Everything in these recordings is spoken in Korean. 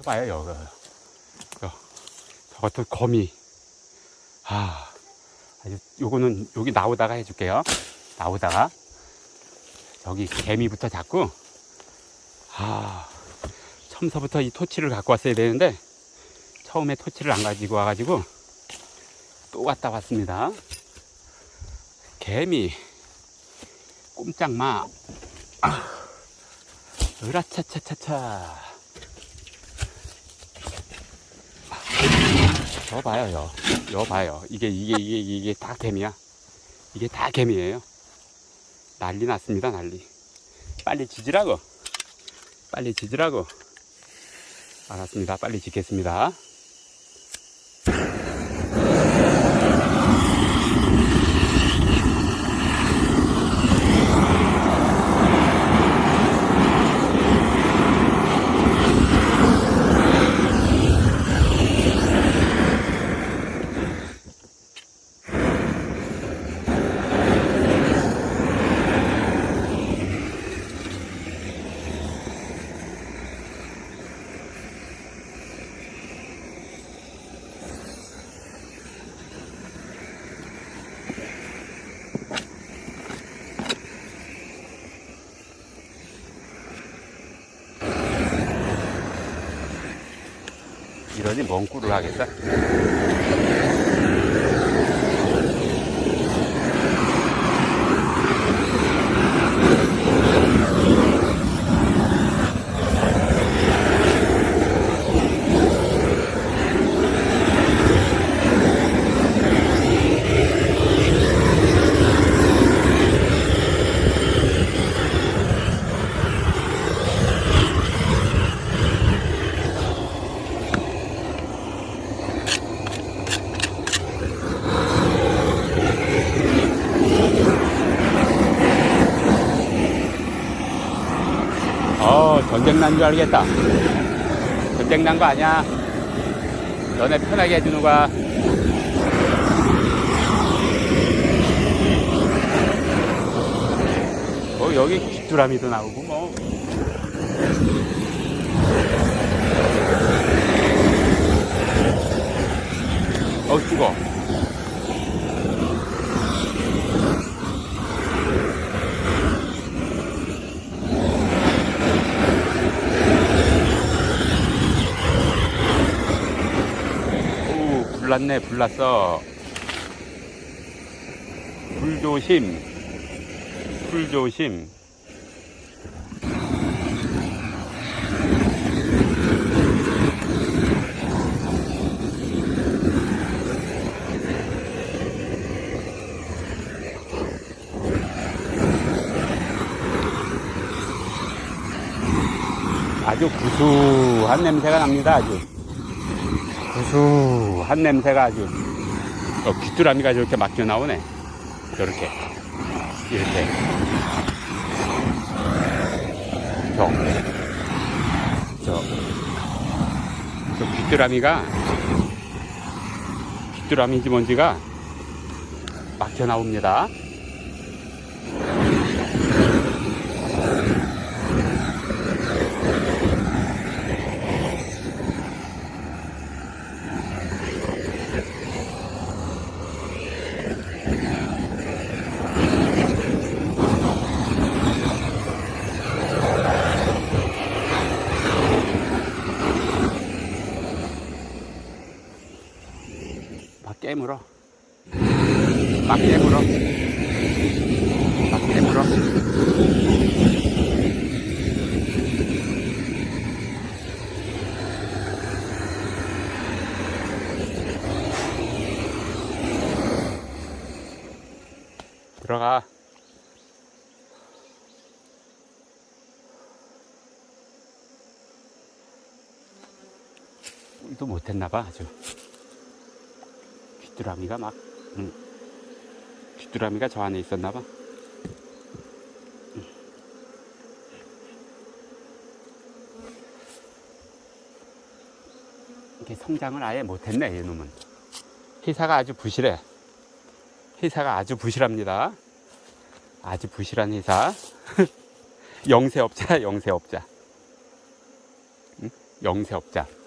봐요, 여기. 저, 저것도 거미. 아, 요거는, 여기 나오다가 해줄게요. 나오다가. 여기 개미부터 잡고. 아, 처음서부터 이 토치를 갖고 왔어야 되는데, 처음에 토치를 안 가지고 와가지고, 또 갔다 왔습니다. 개미. 꼼짝마. 아, 으라차차차차. 저 봐요, 여. 여 봐요. 이게, 이게, 이게, 이게 다 개미야. 이게 다 개미예요. 난리 났습니다, 난리. 빨리 지지라고. 빨리 지지라고. 알았습니다. 빨리 짓겠습니다. 뭔 꿀을 하겠어? 어, 전쟁 난 줄 알겠다. 전쟁 난 거 아니야. 너네 편하게 해주는 거야. 어, 여기 귀뚜라미도 나오고, 뭐. 어, 뜨거. 오, 불 났네, 불 났어. 불조심. 불조심. 아주 구수한 냄새가 납니다, 아주. 구수한 냄새가 아주 어, 귀뚜라미가 저렇게 막혀 나오네. 저렇게. 이렇게. 저, 저, 저 귀뚜라미가 귀뚜라미인지 뭔지가 막혀 나옵니다 막 깨물어 막 깨물어 막 깨물어 들어가. 꿀도 못했나봐 아주 귀뚜라미가 막, 응. 귀뚜라미가 저 안에 있었나봐. 이게 성장을 아예 못했네, 이놈은. 희사가 아주 부실해. 희사가 아주 부실합니다. 아주 부실한 희사. 영세업자, 영세업자. 응? 영세업자.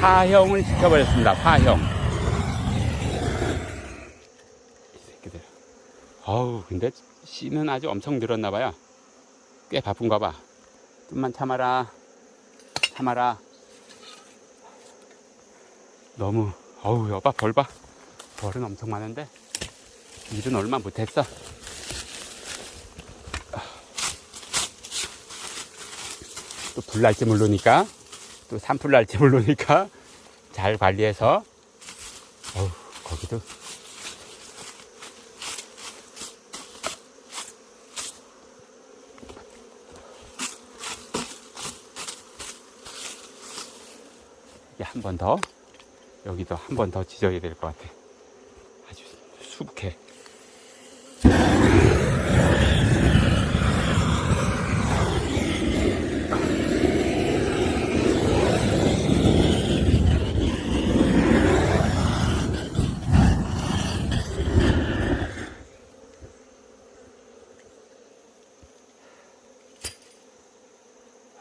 파형을 시켜버렸습니다. 파형. 이 새끼들. 어우, 근데 씨는 아주 엄청 늘었나봐요. 꽤 바쁜가 봐. 좀만 참아라. 참아라. 너무, 어우, 여봐, 벌 봐. 벌은 엄청 많은데, 일은 얼마 못했어. 또 불 날지 모르니까. 또 산불 날지 모르니까 잘 관리해서 어우 거기도. 한 번 더. 여기도 한 번 더 지져야 될 것 같아. 아주 수북해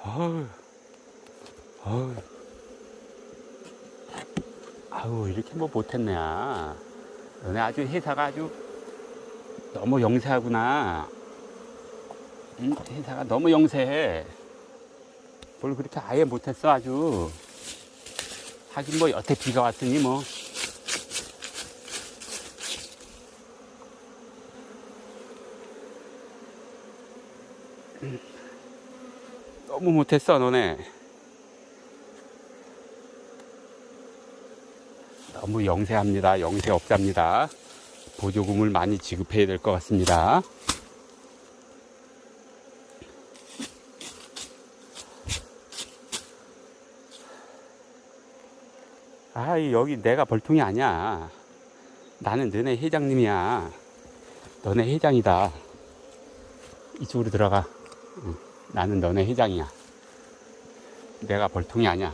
어우, 어우, 아우, 이렇게 뭐 못했네. 야. 너네 아주 회사가 아주 너무 영세하구나. 응? 회사가 너무 영세해. 뭘 그렇게 아예 못했어, 아주. 하긴 뭐 여태 비가 왔으니 뭐. 너무 못했어, 너네. 너무 영세합니다. 영세업자입니다. 보조금을 많이 지급해야 될 것 같습니다. 아, 여기 내가 벌통이 아니야. 나는 너네 회장님이야. 너네 회장이다. 이쪽으로 들어가. 응. 나는 너네 회장이야. 내가 벌통이 아니야.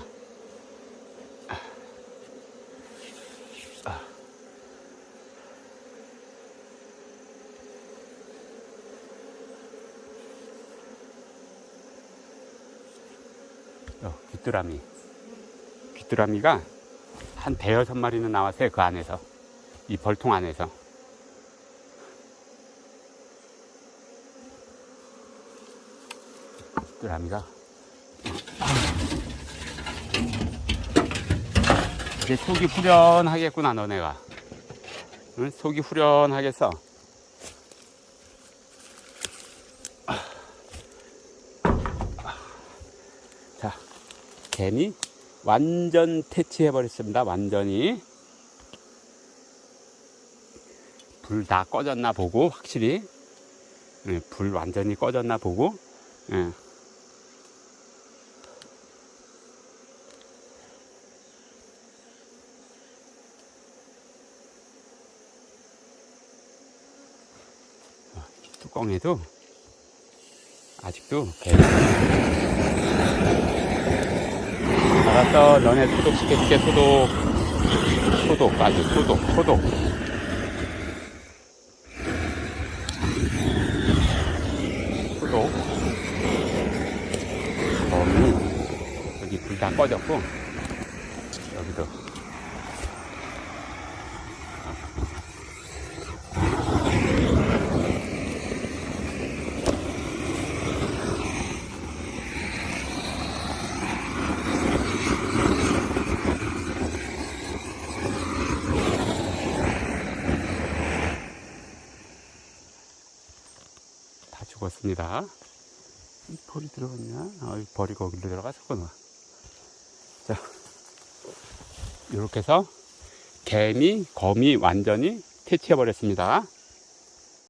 어, 귀뚜라미. 귀뚜라미가 한 대여섯 마리는 나왔어요. 그 안에서. 이 벌통 안에서. 귀뚜라미가. 이제 속이 후련하겠구나, 너네가. 응? 속이 후련하겠어. 자, 개미 완전 퇴치해버렸습니다. 완전히. 불 다 꺼졌나 보고, 확실히. 예, 불 완전히 꺼졌나 보고, 뚜껑에도 아직도 개미. 알았어, 너네 소독 시켜줄게, 소독. 소독, 아주 소독, 소독. 소독. 범이 여기 불 다 꺼졌고, 여기도. 죽었습니다. 이 벌이 들어갔냐? 아, 이 벌이 거기로 들어갔었구나. 자, 이렇게 해서 개미, 거미 완전히 퇴치해 버렸습니다.